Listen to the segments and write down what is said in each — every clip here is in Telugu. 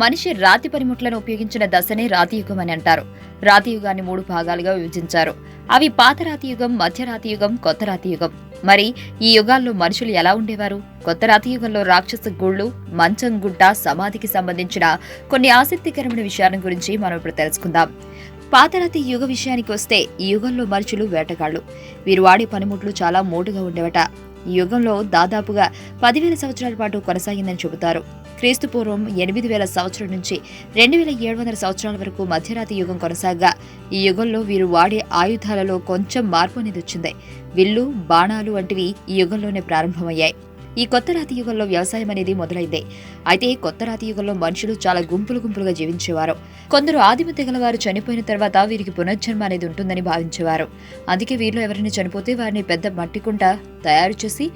మనిషి రాతి పనిముట్లను ఉపయోగించిన దశనే రాతియుగం అని అంటారు. రాతియుగాన్ని మూడు భాగాలుగా విభజించారు. అవి పాత రాతియుగం మధ్య రాతియుగం కొత్త రాతియుగం మరి ఈ యుగాల్లో మనుషులు ఎలా ఉండేవారు? కొత్త రాతియుగంలో రాక్షస గుళ్ళు మంచం గుడ్డ సమాధికి సంబంధించిన కొన్ని ఆసక్తికరమైన విషయాల గురించి మనం ఇప్పుడు తెలుసుకుందాం. పాతరాతి యుగ విషయానికి వస్తే ఈ యుగంలో మనుషులు వేటగాళ్ళు వీరు వాడే పనిముట్లు చాలా మోటుగా ఉండేవట. ఈ యుగంలో దాదాపుగా పదివేల సంవత్సరాల పాటు కొనసాగిందని చెబుతారు. క్రీస్తుపూర్వం ఎనిమిది వేల సంవత్సరం నుంచి రెండు వేల ఏడు వందల సంవత్సరాల వరకు మధ్యరాతి యుగం కొనసాగా. ఈ యుగంలో వీరు వాడే ఆయుధాలలో కొంచెం మార్పు అనేది వచ్చింది. విల్లు బాణాలు వంటివి ఈ యుగంలోనే ప్రారంభమయ్యాయి. ఈ కొత్త రాతి యుగంలో వ్యవసాయం అనేది మొదలైంది. అయితే ఈ కొత్త రాతి యుగంలో మనుషులు చాలా గుంపులు గుంపులుగా జీవించేవారు. కొందరు ఆదిమ తెగల వారు చనిపోయిన తర్వాత వీరికి పునర్జన్మ అనేది ఉంటుందని భావించేవారు. అందుకే వీరిలో ఎవరైనా చనిపోతే వారిని పెద్ద మట్టి కుంట తయారు చేసి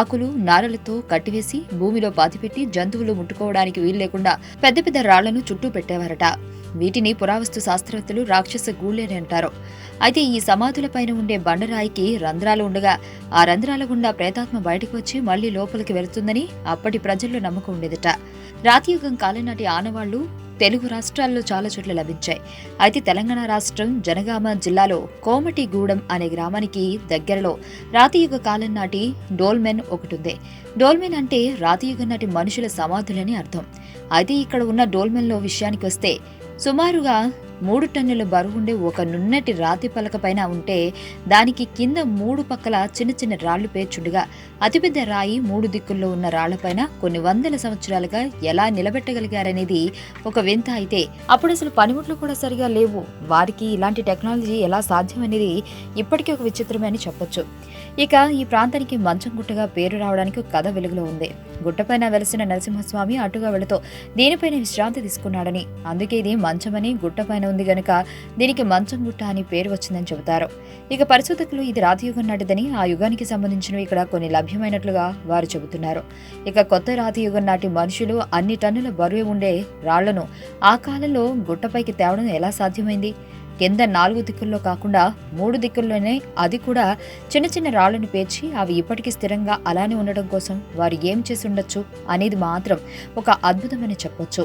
ఆకులు నారలతో కట్టివేసి భూమిలో పాతిపెట్టి జంతువులు ముట్టుకోవడానికి వీలు లేకుండా పెద్ద పెద్ద రాళ్ళను చుట్టూ పెట్టేవారట. వీటిని పురావస్తు శాస్త్రవేత్తలు రాక్షస గూళ్ళే అని అంటారు. అయితే ఈ సమాధులపైన ఉండే బండరాయికి రంధ్రాలు ఉండగా ఆ రంధ్రాల గుండా ప్రేతాత్మ బయటకు వచ్చి మళ్ళీ లోపలికి వెళుతుందని అప్పటి ప్రజల్లో నమ్మకం ఉండేదట. రాతియుగం కాలం నాటి ఆనవాళ్ళు తెలుగు రాష్ట్రాల్లో చాలా చోట్ల లభించాయి. అయితే తెలంగాణ రాష్ట్రం జనగామ జిల్లాలో కోమటిగూడెం అనే గ్రామానికి దగ్గరలో రాతియుగ కాలం నాటి డోల్మెన్ ఒకటి ఉంది డోల్మెన్ అంటే రాతియుగం నాటి మనుషుల సమాధులని అర్థం. అయితే ఇక్కడ ఉన్న డోల్మెన్లో విషయానికి వస్తే సుమారుగా మూడు టన్నుల బరువుండే ఒక నున్నటి రాతి పలక పైన ఉంటే దానికి కింద మూడు పక్కల చిన్న చిన్న రాళ్ళు పేర్చుండగా అతిపెద్ద రాయి మూడు దిక్కుల్లో ఉన్న రాళ్ళపైన కొన్ని వందల సంవత్సరాలుగా ఎలా నిలబెట్టగలిగారనేది ఒక వింత అయితే. అప్పుడు అసలు పనిముట్లు కూడా సరిగా లేవు. వారికి ఇలాంటి టెక్నాలజీ ఎలా సాధ్యం అనేది ఇప్పటికీ ఒక విచిత్రమే అని చెప్పొచ్చు. ఇక ఈ ప్రాంతానికి మంచం గుట్టగా పేరు రావడానికి ఒక కథ వెలుగులో ఉంది. గుట్టపైన వెలిసిన నరసింహస్వామి అటుగా వెళుతూ దీనిపైన విశ్రాంతి తీసుకున్నాడని. అందుకే ఇది మంచమని గుట్టపైన ఉంది గనుక దీనికి మంచం గుట్ట అని పేరు వచ్చిందని చెబుతారు. ఇక పరిశోధకులు ఇది రాతియుగం నాటిదని ఆ యుగానికి సంబంధించినవి ఇక్కడ కొన్ని లభ్యమైనట్లుగా వారు చెబుతున్నారు. ఇక కొత్త రాతియుగం నాటి మనుషులు అన్ని టన్నుల బరువు ఉండే రాళ్ళను ఆ కాలంలో గుట్టపైకి తేవడం ఎలా సాధ్యమైంది? కింద నాలుగు దిక్కుల్లో కాకుండా మూడు దిక్కుల్లోనే అది కూడా చిన్న చిన్న రాళ్ళను పేర్చి అవి ఇప్పటికీ స్థిరంగా అలానే ఉండడం కోసం వారు ఏం చేసి ఉండొచ్చు అనేది మాత్రం ఒక అద్భుతమని చెప్పొచ్చు.